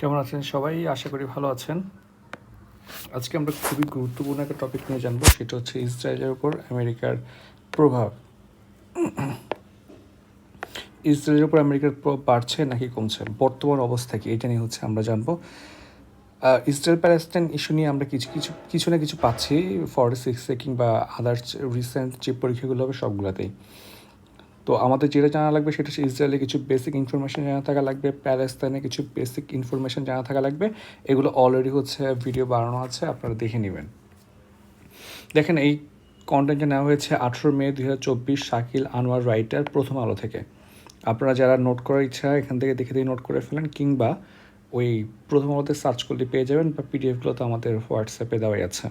কেমন আছেন সবাই? আশা করি ভালো আছেন। আজকে আমরা খুবই গুরুত্বপূর্ণ একটা টপিক নিয়ে জানব, সেটা হচ্ছে ইসরায়েলের উপর আমেরিকার প্রভাব। ইসরায়েলের উপর আমেরিকার প্রভাব বাড়ছে নাকি কমছে? বর্তমান অবস্থা কি? এটা নিয়ে হচ্ছে আমরা জানব। ইসরায়েল প্যালেস্টাইন ইস্যু নিয়ে আমরা কিছু কিছু কিছু না কিছু পাচ্ছি ফর্টি সিক্সে কিংবা আদার্স রিসেন্ট যে পরীক্ষাগুলো হবে সবগুলোতেই। তো আমাদের যেটা জানা লাগবে সেটা হচ্ছে ইসরায়েলে কিছু বেসিক ইনফরমেশন জানা থাকা লাগবে, প্যালেস্তাইনে কিছু বেসিক ইনফরমেশন জানা থাকা লাগবে। এগুলো অলরেডি হচ্ছে ভিডিও বানানো আছে, আপনারা দেখে নেবেন। দেখেন এই কন্টেন্টটা নেওয়া হয়েছে আঠেরো মে দুই হাজার চব্বিশ শাকিল আনোয়ার রাইটার প্রথম আলো থেকে। আপনারা যারা নোট করার ইচ্ছা, এখান থেকে দেখে দিয়ে নোট করে ফেলেন, কিংবা ওই প্রথম আলোতে সার্চ করলে পেয়ে যাবেন, বা পিডিএফগুলো তো আমাদের হোয়াটসঅ্যাপে দেওয়াই আছে।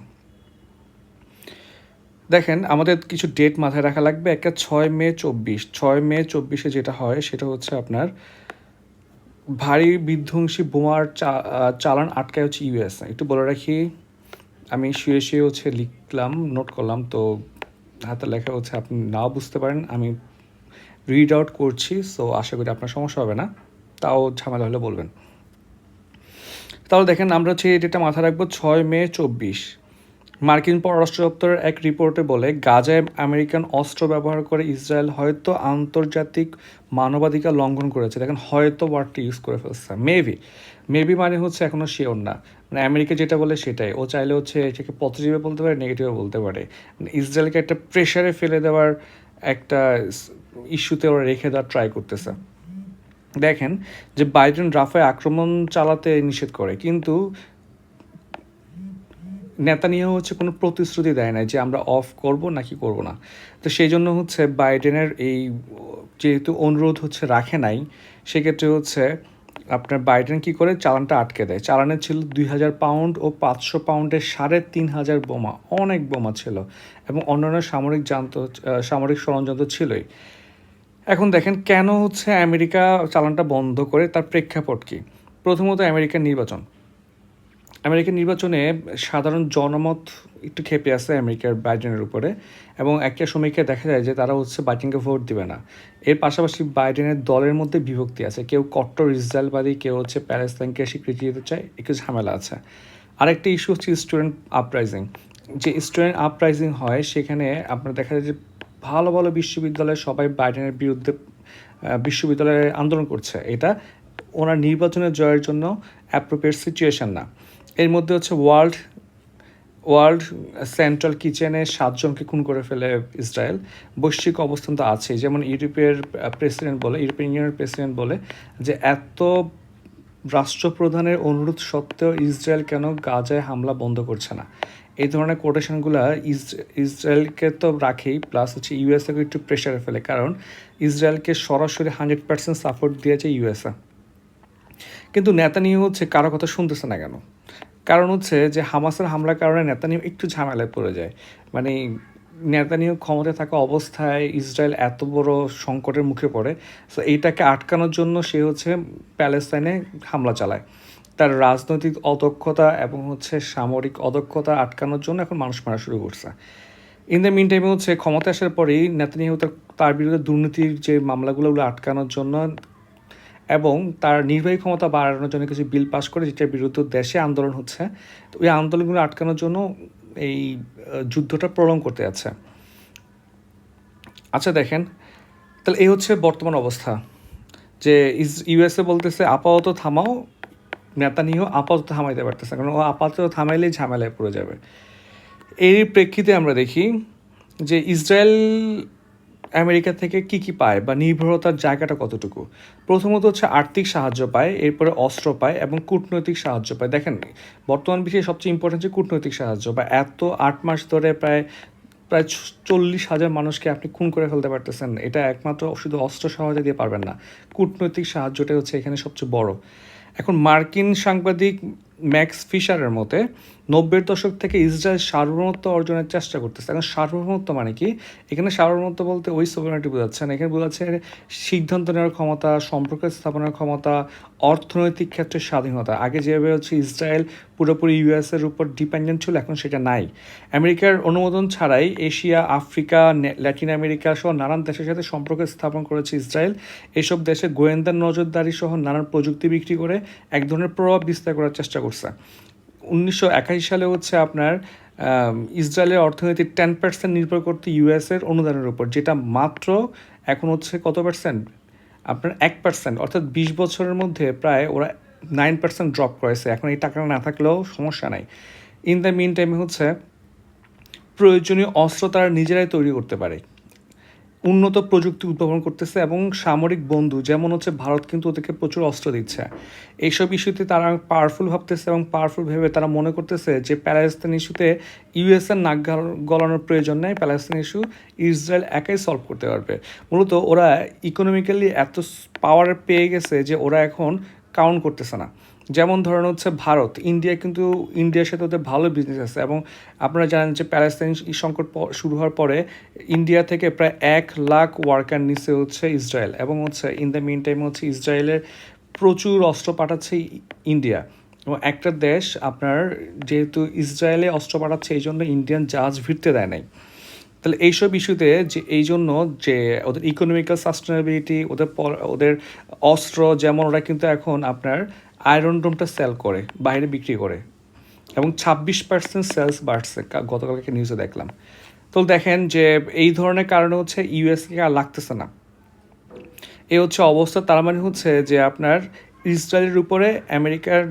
দেখেন, আমাদের কিছু ডেট মাথায় রাখা লাগবে, একটা ছয় মে চব্বিশ। ছয় মে চব্বিশে যেটা হয়, সেটা হচ্ছে আপনার ভারী বিধ্বংসী বোমার চালান আটকায় হচ্ছে ইউএস একটু বলে রাখি, আমি শুয়ে শুয়ে হচ্ছে লিখলাম নোট করলাম, তো হাতে লেখা হচ্ছে, আপনি নাও বুঝতে পারেন, আমি রিড আউট করছি সো আশা করি আপনার সমস্যা হবে না, তাও ঝামেলা হলে বলবেন। তাহলে দেখেন, আমরা হচ্ছে ডেটটা মাথায় রাখব, ছয় মে চব্বিশ। মার্কিন পররাষ্ট্র দপ্তরের এক রিপোর্টে বলে, গাজায় আমেরিকান অস্ত্র ব্যবহার করে ইসরায়েল হয়তো আন্তর্জাতিক মানবাধিকার লঙ্ঘন করেছে। দেখেন, হয়তো ওয়ার্ডটি ইউজ করে ফেলছে। মেবি মেবি মানে হচ্ছে এখনও শিওর না। মানে আমেরিকা যেটা বলে সেটাই। ও চাইলে হচ্ছে এটাকে পজিটিভে বলতে পারে নেগেটিভে বলতে পারে। মানে ইসরায়েলকে একটা প্রেশারে ফেলে দেওয়ার একটা ইস্যুতে ওরা রেখে দেওয়ার ট্রাই করতেছে। দেখেন যে বাইডেন রাফায় আক্রমণ চালাতে নিষেধ করে। কিন্তু নেতানিয়াহু হচ্ছে কোনো প্রতিশ্রুতি দেয় না যে আমরা অফ করব নাকি করব না। তো সেই জন্য হচ্ছে বাইডেনের এই, যেহেতু অনুরোধ হচ্ছে রাখে নাই, সেক্ষেত্রে হচ্ছে আপনার বাইডেন কি করে চালানটা আটকে দেয়। চালানে ছিল দুই হাজার পাউন্ড ও পাঁচশো পাউন্ডের সাড়ে তিন হাজার বোমা, অনেক বোমা ছিল এবং অন্যান্য সামরিক যন্ত্র সামরিক সরঞ্জাম ছিলই। এখন দেখেন কেন হচ্ছে আমেরিকা চালানটা বন্ধ করে, তার প্রেক্ষাপট কী? প্রথমত আমেরিকার নির্বাচন। আমেরিকার নির্বাচনে সাধারণ জনমত একটু খেপে আছে আমেরিকার বাইডেনের উপরে এবং একটা সমীক্ষায় দেখা যায় যে তারা হচ্ছে বাইডেনকে ভোট দিবে না। এর পাশাপাশি বাইডেনের দলের মধ্যে বিভক্তি আছে। কেউ কট্টর ইসরায়েলবাদী, কেউ হচ্ছে প্যালেস্তাইনকে স্বীকৃতি দিতে চায়, একটু ঝামেলা আছে। আরেকটা ইস্যু হচ্ছে স্টুডেন্ট আপরাইজিং। যে স্টুডেন্ট আপরাইজিং হয়, সেখানে আপনার দেখা যায় যে ভালো ভালো বিশ্ববিদ্যালয়ে সবাই বাইডেনের বিরুদ্ধে বিশ্ববিদ্যালয়ে আন্দোলন করছে। এটা ওনার নির্বাচনের জয়ের জন্য অ্যাপ্রোপ্রিয়েট সিচুয়েশন না। এর মধ্যে হচ্ছে ওয়ার্ল্ড ওয়ার্ল্ড সেন্ট্রাল কিচেনে সাতজনকে খুন করে ফেলে ইসরায়েল। বৈশ্বিক অবস্থান তো আছেই। যেমন ইউরোপের প্রেসিডেন্ট বলে, ইউরোপিয়ান ইউনিয়নের প্রেসিডেন্ট বলে যে এত রাষ্ট্রপ্রধানের অনুরোধ সত্ত্বেও ইসরায়েল কেন গাজায় হামলা বন্ধ করছে না? এই ধরনের কোটেশনগুলো ইসরায়েলকে তো রাখেই প্লাস হচ্ছে ইউএসএকে একটু প্রেশারে ফেলে। কারণ ইসরায়েলকে সরাসরি হান্ড্রেড পার্সেন্ট সাপোর্ট দিয়েছে ইউএসএ কিন্তু নেতানিয়াহু হচ্ছে কারও কথা শুনতেছে না কেন? কারণ হচ্ছে যে হামাসের হামলার কারণে নেতানিয়াহু একটু ঝামেলায় পড়ে যায়। মানে নেতানিয়াহু ক্ষমতায় থাকা অবস্থায় ইসরায়েল এত বড় সংকটের মুখে পড়ে সো এইটাকে আটকানোর জন্য সে হচ্ছে প্যালেস্তাইনে হামলা চালায়। তার রাজনৈতিক অদক্ষতা এবং হচ্ছে সামরিক অদক্ষতা আটকানোর জন্য এখন মানুষ মারা শুরু করছে। ইন দ্য মিন টাইমে হচ্ছে ক্ষমতা আসার পরেই নেতানিয়াহু তার- বিরুদ্ধে দুর্নীতির যে মামলাগুলো আটকানোর জন্য এবং তার নির্বাহী ক্ষমতা বাড়ানোর জন্য কিছু বিল পাস করে যেটার বিরুদ্ধে দেশে আন্দোলন হচ্ছে ওই আন্দোলনগুলো আটকানোর জন্য এই যুদ্ধটা প্রলং করতে যাচ্ছে। আচ্ছা দেখেন, তাহলে এই হচ্ছে বর্তমান অবস্থা, যে ইস, ইউএসএ বলতেছে, আপাতত থামাও। নেতানিয়াহু আপাতত থামাইতে পারতেছে কারণ ও আপাতত থামাইলেই ঝামেলায় পড়ে যাবে। এর প্রেক্ষিতে আমরা দেখি যে ইসরায়েল আমেরিকা থেকে কি কি পায় বা নির্ভরতার জায়গাটা কতটুকু? প্রথমত হচ্ছে আর্থিক সাহায্য পায়, এরপরে অস্ত্র পায় এবং কূটনৈতিক সাহায্য পায়। দেখেন, বর্তমান বিষয়ে সবচেয়ে ইম্পর্টেন্ট যে কূটনৈতিক সাহায্য বা এত আট মাস ধরে প্রায় প্রায় চল্লিশ হাজার মানুষকে আপনি খুন করে ফেলতে পারতেছেন। এটা একমাত্র শুধু অস্ত্র সহায়তা দিয়ে পারবেন না। কূটনৈতিক সাহায্যটাই হচ্ছে এখানে সবচেয়ে বড়। এখন মার্কিন সাংবাদিক ম্যাক্স ফিশারের মতে, নব্বইয়ের দশক থেকে ইসরায়েল সার্বভৌমত্ব অর্জনের চেষ্টা করতেছে। এখন সার্বভৌমত্ব মানে কি? এখানে সার্বভৌমত্ব বলতে ওই সোভেনিটি বোঝাচ্ছে না এখানে বোঝাচ্ছে সিদ্ধান্ত নেওয়ার ক্ষমতা, সম্পর্ক স্থাপনের ক্ষমতা, অর্থনৈতিক ক্ষেত্রে স্বাধীনতা। আগে যেভাবে হচ্ছে ইসরায়েল পুরোপুরি ইউএসের উপর ডিপেন্ডেন্ট ছিল, এখন সেটা নাই। আমেরিকার অনুমোদন ছাড়াই এশিয়া, আফ্রিকা ল্যাটিন আমেরিকা সহ নানান দেশের সাথে সম্পর্ক স্থাপন করেছে ইসরায়েল। এসব দেশে গোয়েন্দার নজরদারি সহ নানান প্রযুক্তি বিক্রি করে এক ধরনের প্রভাব বিস্তার করার চেষ্টা করছে। উনিশশো একাশি সালে হচ্ছে আপনার ইসরায়েলের অর্থনীতি টেন পার্সেন্ট নির্ভর করতে ইউএসের অনুদানের উপর, যেটা মাত্র এখন হচ্ছে কত পার্সেন্ট আপনার এক পার্সেন্ট অর্থাৎ বিশ বছরের মধ্যে প্রায় ওরা নাইন পার্সেন্ট ড্রপ করেছে। এখন এই টাকা না থাকলেও সমস্যা নাই। ইন দ্য মিন টাইমে হচ্ছে প্রয়োজনীয় অস্ত্র তারা নিজেরাই তৈরি করতে পারে। উন্নত প্রযুক্তি উদ্ভাবন করতেছে এবং সামরিক বন্ধু, যেমন হচ্ছে ভারত কিন্তু ওদেরকে প্রচুর অস্ত্র দিচ্ছে। এইসব ইস্যুতে তারা পাওয়ারফুল ভাবতেছে এবং পাওয়ারফুল ভেবে তারা মনে করতেছে যে প্যালেস্তান ইস্যুতে ইউএসএর নাক গাল- গলানোর প্রয়োজন নেই, প্যালেস্তান ইস্যু ইসরায়েল একাই সলভ করতে পারবে। মূলত ওরা ইকোনমিক্যালি এত পাওয়ার পেয়ে গেছে যে ওরা এখন কাউন্ট করতেছে না। যেমন ধরেন হচ্ছে ভারত ইন্ডিয়া কিন্তু ইন্ডিয়ার সাথে ওদের ভালো বিজনেস আছে এবং আপনারা জানেন যে প্যালেস্তাইন সংকট শুরু হওয়ার পরে ইন্ডিয়া থেকে প্রায় এক লাখ ওয়ার্কার নিচে হচ্ছে ইসরায়েল এবং হচ্ছে ইন দ্য মিন টাইম হচ্ছে ইসরায়েলের প্রচুর অস্ত্র পাঠাচ্ছে ইন্ডিয়া এবং একটা দেশ আপনার যেহেতু ইসরায়েলে অস্ত্র পাঠাচ্ছে এই জন্য ইন্ডিয়ান জাহাজ ভিড়তে দেয় নাই। তাহলে এইসব ইস্যুতে যে এই জন্য যে ওদের ইকোনমিক্যাল সাস্টেনেবিলিটি ওদের ওদের অস্ত্র যেমন ওরা কিন্তু এখন আপনার আয়রন ডোমটা সেল করে, বাইরে বিক্রি করে এবং ছাব্বিশ পার্সেন্ট সেলস বাড়ছে। গতকালকে নিউজে দেখলাম। তো দেখেন যে এই ধরনের কারণে হচ্ছে ইউএসকে আর লাগতেছে না। এ হচ্ছে অবস্থা। তার মানে হচ্ছে যে আপনার ইসরায়েলের উপরে, আমেরিকার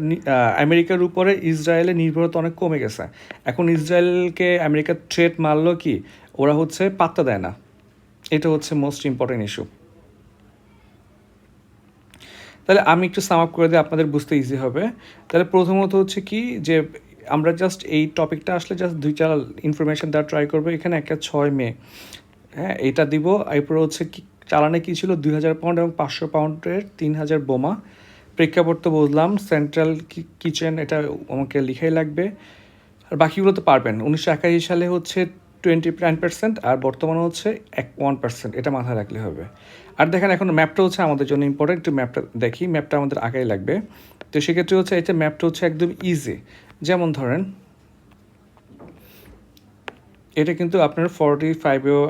আমেরিকার উপরে ইসরায়েলের নির্ভরতা অনেক কমে গেছে। এখন ইসরায়েলকে আমেরিকা থ্রেট মারলো কি? ওরা হচ্ছে পাত্তা দেয় না। এটা হচ্ছে মোস্ট ইম্পর্টেন্ট ইস্যু তাহলে আমি একটু সাম আপ করে দিই, আপনাদের বুঝতে ইজি হবে। তাহলে প্রথমত হচ্ছে কি যে, আমরা জাস্ট এই টপিকটা আসলে জাস্ট দুই চার ইনফরমেশন দেওয়ার ট্রাই করব। এখানে একটা ছয় মে। হ্যাঁ এটা দিব। এরপরে হচ্ছে কি, চালানে কী ছিল? দুই হাজার পাউন্ড এবং পাঁচশো পাউন্ডের তিন হাজার বোমা। প্রেক্ষাপট তো বুঝলাম সেন্ট্রাল কিচেন এটা আমাকে লিখাই লাগবে। আর বাকিগুলো তো পারবেন। উনিশশো একাশি সালে হচ্ছে টোয়েন্টি নাইন পার্সেন্ট আর বর্তমানে হচ্ছে এক ওয়ান পার্সেন্ট এটা মাথায় রাখলে হবে। আর দেখেন এখন ম্যাপটা হচ্ছে আমাদের জন্য ইম্পর্টেন্ট একটু ম্যাপটা দেখি। ম্যাপটা আমাদের আগেই লাগবে। তো সেক্ষেত্রে হচ্ছে এটা ম্যাপটা হচ্ছে একদম ইজি যেমন ধরেন, এটা কিন্তু আপনার ফর্টি ফাইভেও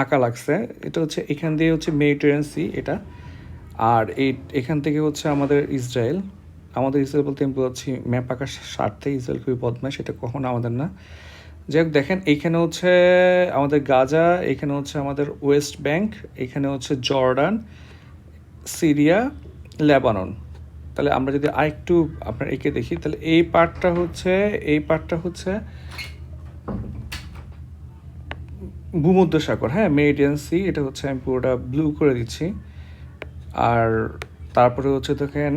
আঁকা লাগছে। এটা হচ্ছে এখান দিয়ে হচ্ছে মেডিটেরিয়ান সি এটা। আর এই, এখান থেকে হচ্ছে আমাদের ইসরায়েল আমাদের ইসরায়েল বলতে আমি বলছি ম্যাপ আঁকার স্বার্থে ইসরায়েল খুবই বদমাস এটা কখনো আমাদের না। যাই হোক, দেখেন, এইখানে হচ্ছে আমাদের গাজা এখানে হচ্ছে আমাদের ওয়েস্ট ব্যাংক এখানে হচ্ছে জর্ডান, সিরিয়া, লেবানন। তাহলে আমরা যদি আরেকটু আপনার একে দেখি, তাহলে এই পার্টটা হচ্ছে, এই পার্টটা হচ্ছে ভূমধ্য সাগর হ্যাঁ মেরিডিয়ান সি, এটা হচ্ছে আমি পুরোটা ব্লু করে দিচ্ছি। আর তারপরে হচ্ছে দেখেন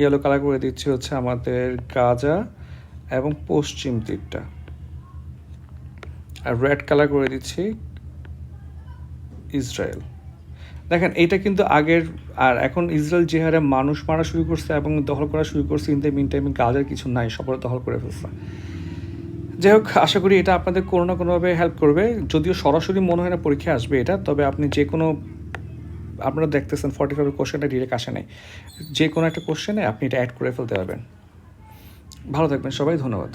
ইয়েলো কালার করে দিচ্ছি হচ্ছে আমাদের গাজা এবং পশ্চিম তীরটা আর রেড কালার করে দিচ্ছি ইসরায়েল দেখেন এটা কিন্তু আগের, আর এখন ইসরায়েল যে হারে মানুষ মারা শুরু করছে এবং দখল করা শুরু করছে ইন দ্য মিন টাইমে গাজার কিছু নাই সবার দখল করে ফেলছে। যাই হোক, আশা করি এটা আপনাদের কোনো না কোনোভাবে হেল্প করবে। যদিও সরাসরি মনে হয় না পরীক্ষা আসবে এটা, তবে আপনি যে কোনো, আপনারা দেখতেছেন ফর্টি ফাইভের কোশ্চেনটা ডিরেক্ট আসে নাই। যে কোনো একটা কোশ্চেনে আপনি এটা অ্যাড করে ফেলতে পারবেন। ভালো থাকবেন সবাই, ধন্যবাদ।